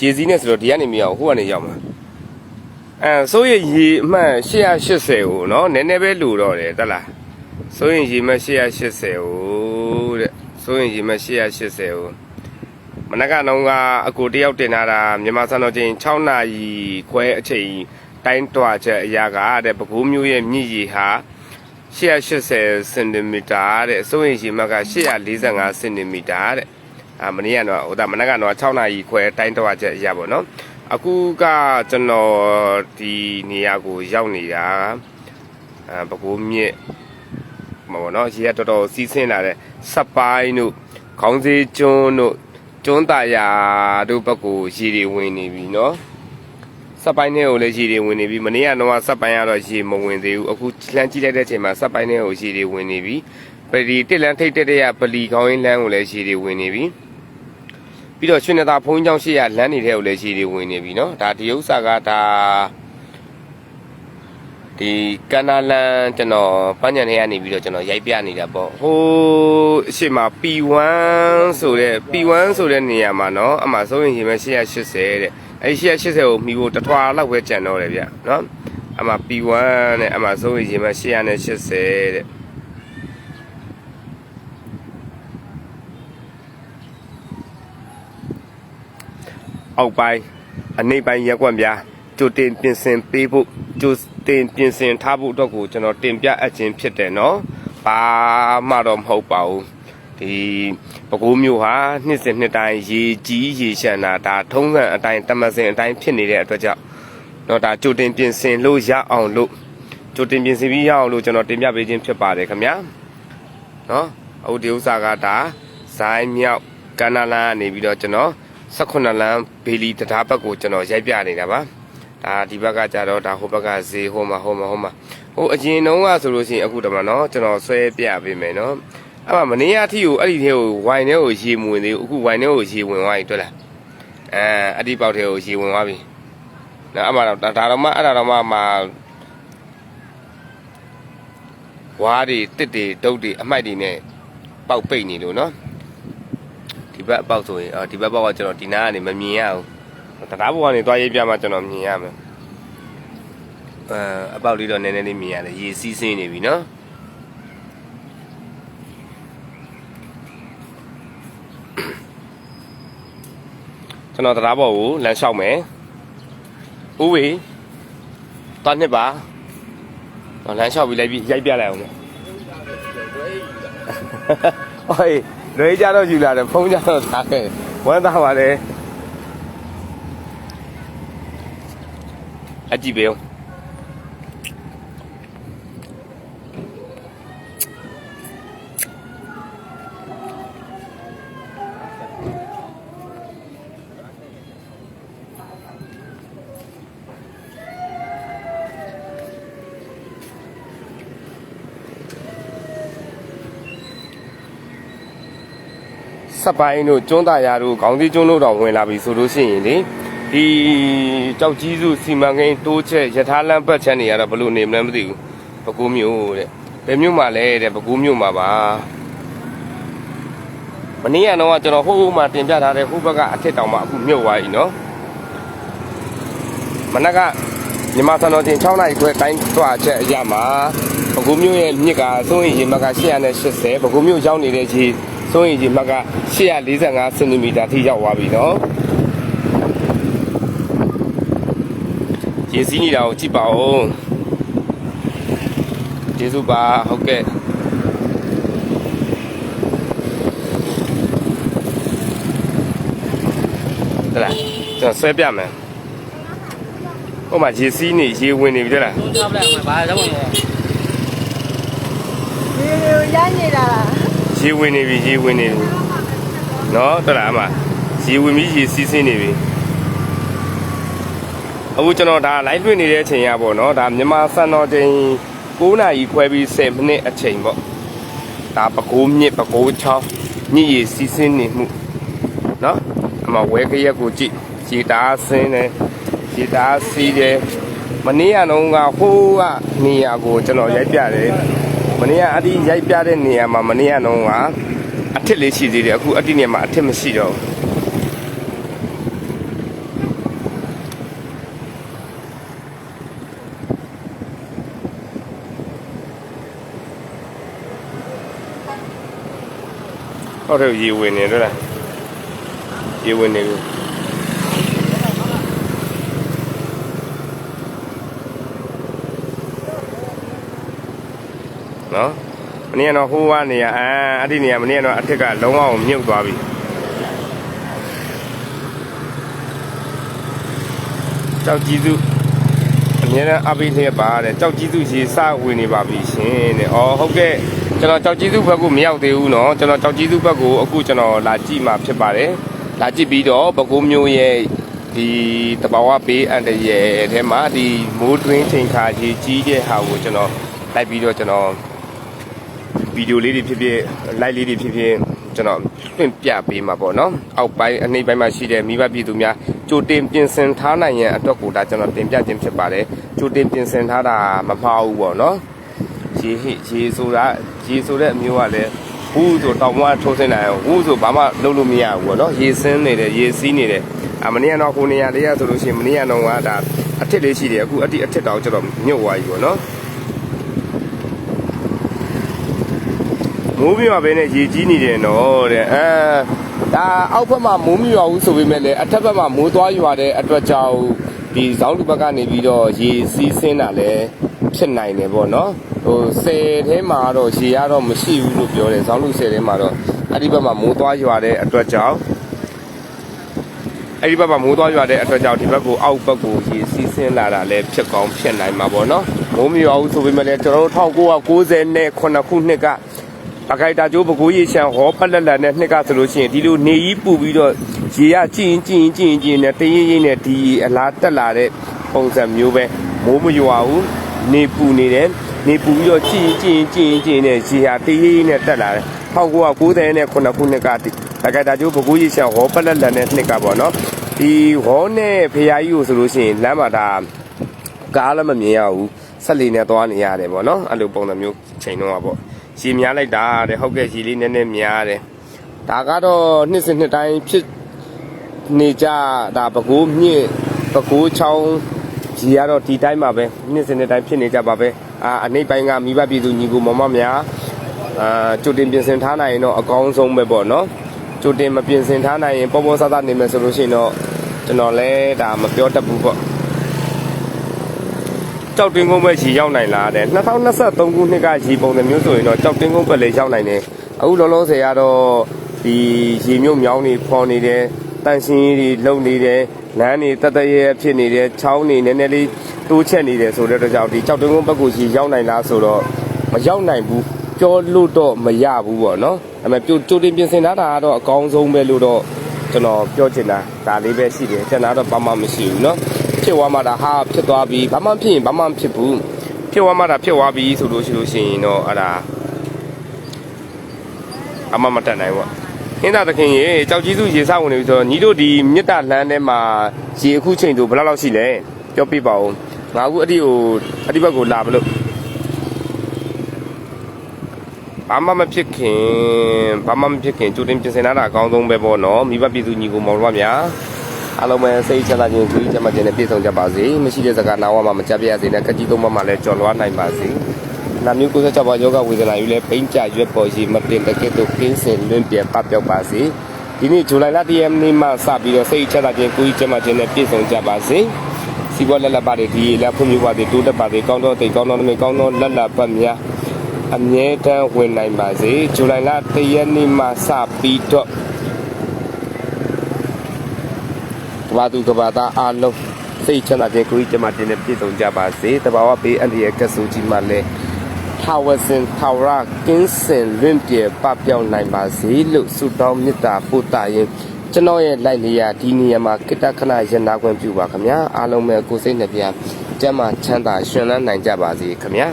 ရေစီးနဲ့ဆိုတော့ဒီကနေမရဘူးဟိုကနေရောက်မှာအဲဆိုရင်ရေအမှန်880ကိုနော်နည်းနည်းပဲလူတော့တယ်တက်လားဆိုရင်ရေမှ880ကိုတဲ့ဆိုရင်ရေမှ880ကိုမနက်ကတော့ကအကိုတယောက်တင်လာတာမြန်မာစံတော်ချိန်6နာရီခွဲအချိန်တိုင်းတွာချက်အရာကတဲ့ပဲခူးမျိုးရဲ့မြင့်ရေဟာ180စင်တီမီတာတဲ့ဆိုရင်ရေမှက145စင်တီမီတာတဲ့ အာမနေ့ကတော့ဟိုဒါမနက်ကတော့6နာရီခွဲတိုင်းတော့ချက်ရပါတော့အခုကကျွန်တော်ဒီနေရာကိုရောက်နေတာအာပကိုးမြစ်မပေါ့နော်ရေကတော်တော်စီးဆင်းလာတဲ့စပ်ပိုင်းတို့ခေါင်းစည်းကျွန်းတို့ကျွန်းတာယာတို့ဘက်ကိုရေတွေဝင်နေပြီနော်စပ်ပိုင်းထဲကိုလည်းရေတွေဝင်နေပြီမနေ့ကတော့စပ်ပိုင်းကတော့ရေမဝင်သေးဘူးအခုလှမ်းကြည့်လိုက်တဲ့အချိန်မှာစပ်ပိုင်းထဲကိုရေတွေဝင်နေပြီပလီတစ်လန်းထိတ်တက်တဲ့ရပလီခေါင်းရင်းလန်းကိုလည်းရေတွေဝင်နေပြီ ပြီးတော့ရွှေနသာဘုန်းကြီးကျောင်းရှိရလမ်းနေတဲ့ကိုလည်းရှိတွေဝင်နေပြီเนาะဒါဒီဥစ္စာကဒါဒီကန္နာလန်ကျွန်တော်ပန်းညံထဲကနေပြီးတော့ကျွန်တော်ရိုက်ပြနေတာပေါ့ဟိုးအရှိမ P1 ဆိုတဲ့ P1 ဆိုတဲ့နေရာမှာเนาะအမှဆုံးရင်ရှင်ပဲ880တဲ့အဲ880ကိုမှီဖို့တထွာလောက်ပဲကြံတော့တယ်ဗျเนาะအမှ P1 နဲ့အမှဆုံးရင်ရှင်ပဲ880တဲ့ အောက်ပိုင်းအနိမ့်ပိုင်းရက်ကွက်များကြိုတင်ပြင်ဆင်ပေးဖို့ကြိုတင်ပြင်ဆင်ထားဖို့အတွက်ကိုကျွန်တော်တင်ပြအပ်ခြင်းဖြစ်တယ်နော်ဘာမှတော့မဟုတ်ပါဘူးဒီပဲခူးမျိုးဟာနှစ်စဉ်နှစ်တိုင်းရေကြီးရေရှမ်းတာဒါထုံးစံအတိုင်းတမစင်အတိုင်းဖြစ်နေတဲ့အတွက်ကြောင့်တော့ဒါကြိုတင်ပြင်ဆင်လို့ရအောင်လို့ကြိုတင်ပြင်ဆင်ပြီးရအောင်လို့ကျွန်တော်တင်ပြပေးခြင်းဖြစ်ပါတယ်ခင်ဗျာနော်အခုဒီဥစ္စာကဒါဇိုင်းမြောက်ကန္နာလန်ကနေပြီးတော့ကျွန်တော် 18လမ်းဘေလီတရားဘက်ကိုကျွန်တော်ရိုက်ပြနေတာပါဒါဒီဘက်ကကြတော့ဒါဟိုဘက်ကဈေးဟိုမှာဟိုမှာဟိုမှာဟိုအရင်တုန်းကဆိုလို့ရှိရင်အခုတမနော်ကျွန်တော်ဆွဲပြပေးမယ်နော်အဲ့မှာမနေ့ကအထိကိုအဲ့ဒီထဲကိုဝိုင်ထဲကိုရေမဝင်သေးဘူးအခုဝိုင်ထဲကိုရေဝင်သွားပြီတွေ့လားအဲအဲ့ဒီပေါက်ထဲကိုရေဝင်သွားပြီနော်အမှတော့ဒါတော့မှအဲ့ဒါတော့မှမှာဝါးတွေတစ်တွေတုတ်တွေအမှိုက်တွေနဲ့ပေါက်ပိတ်နေလို့နော်ဒီ ဘက်အပေါက်ဆိုရင်အော်ဒီဘက်ပေါက်ကကျွန်တော်ဒီနားကနေမမြင်ရဘူးတရားဘောကနေသွားရေးပြမှကျွန်တော်မြင်ရမယ်အဲအပေါက်လေးတော့နည်းနည်းလေးမြင်ရတယ်ရေစီးဆင်းနေပြီနော်ကျွန်တော်တရားဘောကိုလမ်းလျှောက်မယ်ဥဝေတန်းနှစ်ပါဟောလမ်းလျှောက်ပြီးလိုက်ပြီးရိုက်ပြလိုက်အောင်နော်ဟို လွေးကြတော့ယူလာတယ်ဖုံးကြတော့ထားခဲ့ဝမ်းသာပါလေအကြည့်ပေးအောင် စက်ပိုင်းတို့ကျွန်းသားရတို့ခေါင်းစည်းကျွန်းတို့တော့ဝင်လာပြီဆိုလို့ရှိရင်လေဒီကြောက်ကြီးစုစီမံကိန်းတိုးချက်ယထာလမ်းပတ်ချမ်းတွေကတော့ဘယ်လိုနေမလဲမသိဘူးပကူးမျိုးတဲ့ဘယ်မျိုးမှလဲတဲ့ပကူးမျိုးမှာပါမနေ့ကတော့ကျွန်တော်ဟိုးမှတင်ပြထားတဲ့ဟိုးဘက်ကအထက်တောင်မှအခုမြုပ်သွားပြီနော်မနက်ကမြန်မာစံတော်ချိန်6နာရီခွဲတိုင်းသွားချက်အရမှာပကူးမျိုးရဲ့မြစ်ကသုံးရင်ရေမက880ပကူးမျိုးရောက်နေတဲ့ရေ စိုးရင်ကြီးမှတ်က845စင်တီမီတာထိရောက်သွားပြီနော်ရေစီးနေတာကိုကြည့်ပါဦးကျေးဇူးပါဟုတ်ကဲ့တလားကျွန်တော်ဆွဲပြမယ်ဟိုမှာရေစီးနေရေဝင်နေပြီတလားထားပလိုက်မှာဘာကြောင့်လဲဒီလိုရနေတာလား ရေဝင်နေပြီရေဝင်နေပြီနော်တလားအမရေဝင်ပြီးရေစီးဆင်းနေပြီအခုကျွန်တော်ဒါ live တွေ့နေတဲ့အချိန်ရပေါ့နော်ဒါမြန်မာစံတော်ချိန်9နာရီခွဲပြီး10မိနစ်အချိန်ပေါ့ဒါပကိုးမြစ်ပကိုးချောင်းညစ်ရေစီးဆင်းနေမှုနော်အမဝဲကရက်ကိုကြည့်ရေတားဆင်းတယ်ရေတားစီးတယ်မနေ့ကတော့ကဟိုးကနေရာကိုကျွန်တော်ရိုက်ပြတယ် မနေ့ကအဲ့ဒီရိုက်ပြတဲ့နေရာမှာမနေ့ကတော့အထစ်လေးရှိသေးတယ်အခုအဲ့ဒီနေရာမှာအထစ်မရှိတော့ဘူးဟုတ်တယ်ရေဝင်နေတော့လားရေဝင်နေပြီ နေ့ကတော့ဟိုးကနေရအာအဲ့ဒီနေရာမနေ့ကတော့အထက်ကလုံးဝမြုပ်သွားပြီကြောက်ကြည့်စုအများနဲ့အပိလျက်ပါတဲ့ကြောက်ကြည့်စုရေစဝင်နေပါပြီရှင်တဲ့ဩဟုတ်ကဲ့ကျွန်တော်ကြောက်ကြည့်စုဘက်ကိုမရောက်သေးဘူးเนาะကျွန်တော်ကြောက်ကြည့်စုဘက်ကိုအခုကျွန်တော်လာကြည့်မှဖြစ်ပါတယ်လာကြည့်ပြီးတော့ဘကိုးမျိုးရဲ့ဒီတဘာဝပေးအန်တရဲ့အဲထဲမှာဒီမိုးတွင်းချိန်ခါကြီးကြီးတဲ့ဟာကိုကျွန်တော်လိုက်ပြီးတော့ကျွန်တော် ဗီဒီယိုလေးတွေဖြစ်ဖြစ် live လေးတွေဖြစ်ဖြစ်ကျွန်တော်ပြင့်ပြပေးမှာပေါ့နော်အောက်ပိုင်းအနှိမ့်ပိုင်းမှာရှိတဲ့မိဘပြည်သူများကြိုတင်ပြင်ဆင်ထားနိုင်ရန်အတွက်ကိုဒါကျွန်တော်တင်ပြခြင်းဖြစ်ပါတယ်ကြိုတင်ပြင်ဆင်ထားတာမမှားဘူးပေါ့နော်ရေဟိရေဆိုတာရေဆိုတဲ့အမျိုးကလည်းဟူးဆိုတောင်မထိုးစင်းနိုင်ဟူးဆိုဘာမှလုပ်လို့မရဘူးပေါ့နော်ရေစင်းနေတယ်ရေစီးနေတယ်အမနေ့ကတော့ခုနေရလေးရဆိုလို့ရှိရင်မနေ့ကတော့ကဒါအထစ်လေးရှိတယ်အခုအတိအထစ်တောင်ကျွန်တော်ညှို့သွားပြီပေါ့နော် မိုးပြပါပဲနဲ့ရေကြီးနေတယ်နော်တဲ့အဲဒါအောက်ဘက်မှာမိုးမရွာဘူးဆိုပေမဲ့လည်းအထက်ဘက်မှာမိုးသွားရွာတဲ့အတွက်ကြောင့်ဒီဇောင်းလူဘက်ကနေပြီးတော့ရေစီးဆင်းတာလည်းဖြစ်နိုင်တယ်ပေါ့နော်ဟိုဆယ်ထဲမှာတော့ရေရတော့မရှိဘူးလို့ပြောတယ်ဇောင်းလူဆယ်ထဲမှာတော့အဲ့ဒီဘက်မှာမိုးသွားရွာတဲ့အတွက်ကြောင့်အဲ့ဒီဘက်မှာမိုးသွားရွာတဲ့အတွက်ကြောင့်ဒီဘက်ကိုအောက်ဘက်ကိုရေစီးဆင်းလာတာလည်းဖြစ်ကောင်းဖြစ်နိုင်မှာပေါ့နော်မိုးမရွာဘူးဆိုပေမဲ့လည်းကျွန်တော်တို့1990နဲ့9ခုနှစ်က ပခိုက်တာကျိုးပကိုးရေရှမ်းဟောဖက်လက်လက်နဲ့နှစ်ကဆိုလို့ရှိရင်ဒီလိုနေကြီးပူပြီးတော့ရေရကြင်ကြင်ကြင်ကြင်နဲ့တရင်ရင်နဲ့ဒီအလားတက်လာတဲ့ပုံစံမျိုးပဲမိုးမရွာဘူးနေပူနေတယ်နေပူပြီးတော့ကြင်ကြင်ကြင်ကြင်နဲ့ရေဟာတရင်ရင်နဲ့တက်လာတယ်1990နဲ့ခုနှစ်ခုနှစ်ကဒီပခိုက်တာကျိုးပကိုးရေရှမ်းဟောဖက်လက်လက်နဲ့နှစ်ကပေါ့နော်ဒီဟောနဲ့ဖရာကြီးကိုဆိုလို့ရှိရင်လမ်းမှာဒါကားလည်းမမြင်ရဘူးဆက်လီနဲ့သွားနေရတယ်ပေါ့နော်အဲ့လိုပုံစံမျိုးချိန်တော့ပေါ့ ရေများလိုက်တာတဲ့ဟုတ်ကဲ့ရေလေးနည်းနည်းများတယ်ဒါကတော့နှစ်စဉ်နှစ်တိုင်းဖြစ်နေကြဒါပကိုးမြင့်ပကိုးချောင်းရေကတော့ဒီတိုင်းမှာပဲနှစ်စဉ်နှစ်တိုင်းဖြစ်နေကြပါပဲအာအနိမ့်ပိုင်းကမိဘပြည်သူညီကိုမမများအာကြိုတင်ပြင်ဆင်ထားနိုင်ရင်တော့အကောင်းဆုံးပဲပေါ့နော်ကြိုတင်မပြင်ဆင်ထားနိုင်ရင်ပေါ်ပေါ်ဆဆနေမယ်ဆိုလို့ရှိရင်တော့ကျွန်တော်လည်းဒါမပြောတတ်ဘူးပေါ့ ကြောက်တင်းကုန်းပဲရေရောက်နိုင်လားတဲ့2023ခုနှစ်ကရေပုံစံမျိုးဆိုရင်တော့ကြောက်တင်းကုန်းပဲလေရောက်နိုင်တယ်အခုလောလောဆယ်ကတော့ဒီရေမြုပ်မြောင်းနေဖော်နေတယ်တန့်ရှင်းရေးတွေလုံနေတယ်လမ်းတွေတတ်တရဲဖြစ်နေတယ်ချောင်းတွေနည်းနည်းလေးတိုးချက်နေတယ်ဆိုတဲ့အတွက်ကြောင့်ဒီကြောက်တင်းကုန်းဘက်ကိုရေရောက်နိုင်လားဆိုတော့မရောက်နိုင်ဘူးပြောလို့တော့မရဘူးပေါ့နော်ဒါပေမဲ့ကြိုကြိုတင်ပြင်ဆင်ထားတာကတော့အကောင်းဆုံးပဲလို့တော့ကျွန်တော်ပြောချင်တာဒါလေးပဲရှိတယ်ကျွန်တော်တော့ဘာမှမရှိဘူးเนาะ ဖြစ်သွားမှဒါဟာဖြစ်သွားပြီဘာမှဖြစ်ရင်ဘာမှမဖြစ်ဘူးဖြစ်သွားမှဒါဖြစ်သွားပြီဆိုလို့ရှိလို့ရှိရင်တော့အဲ့ဒါအမမတက်နိုင်ဘူးဟင်းသာသခင်ရေကြောက်ကြီးစုရေစဝင်နေပြီဆိုတော့ညီတို့ဒီမြစ်တာလမ်းထဲမှာရေအခုချိန်တို့ဘယ်လောက်လောက်ရှိလဲပြောပြပါဦးငါအခုအတိကိုအတိဘက်ကိုလာမလို့ဘာမှမဖြစ်ခင်ဘာမှမဖြစ်ခင်ကြိုတင်ပြင်ဆင်ထားတာအကောင်းဆုံးပဲပေါ့နော်မိဘပြည်သူညီကိုမောင်တို့များ အားလုံးပဲစိတ်ချမ်းသာခြင်းကြွေးချမ်းသာခြင်းနဲ့ပြည့်စုံကြပါစေမရှိတဲ့စကားနာဝမှာမကြပြရစေနဲ့ကကြီးသုံးပါးမှာလည်းကြော်လွှားနိုင်ပါစေနာမျိုး96ပါးယောဂဝေဒနာယူလဲပိန်းကြရွက်ပေါ်ရှိမတင်တကဲ့သို့ကင်းစင်လွင့်ပြပပျောက်ပါစေဒီနေ့ဇူလိုင်လ1ရက်နေ့မှစပြီးတော့စိတ်ချမ်းသာခြင်းကိုယ်ကြီးချမ်းသာခြင်းနဲ့ပြည့်စုံကြပါစေစီပွားလက်လက်ပါတွေဒီလက်ဖွံ့ဖြိုးပါစေတိုးတက်ပါစေကောင်းသောတိတ်ကောင်းသောနမိတ်ကောင်းသောလက်လက်ပတ်များအမြဲတမ်းဝင်နိုင်ပါစေဇူလိုင်လ1ရက်နေ့မှစပြီးတော့ က ဘာသူကဘာသားအားလုံးစိတ်ချမ်းသာခြင်းကိုယ်ကြီးကျမတင်နဲ့ပြည့်စုံကြပါစေတဘာဝဘေးအန္တရာယ်ကဆူကြီးမှလည်းထာဝစင်ထာဝရကင်းစင်လွင့်ပြေပပျောက်နိုင်ပါစေလို့ဆုတောင်းမေတ္တာပို့တာရင်ကျွန်တော်ရဲ့လိုက်နေရဒီနေရာမှာကိတ္တခဏရနာခွင့်ပြုပါခင်ဗျာအားလုံးပဲကိုယ်စိတ်နှပြကျမ်းမာချမ်းသာရှင်လန်းနိုင်ကြပါစေခင်ဗျာ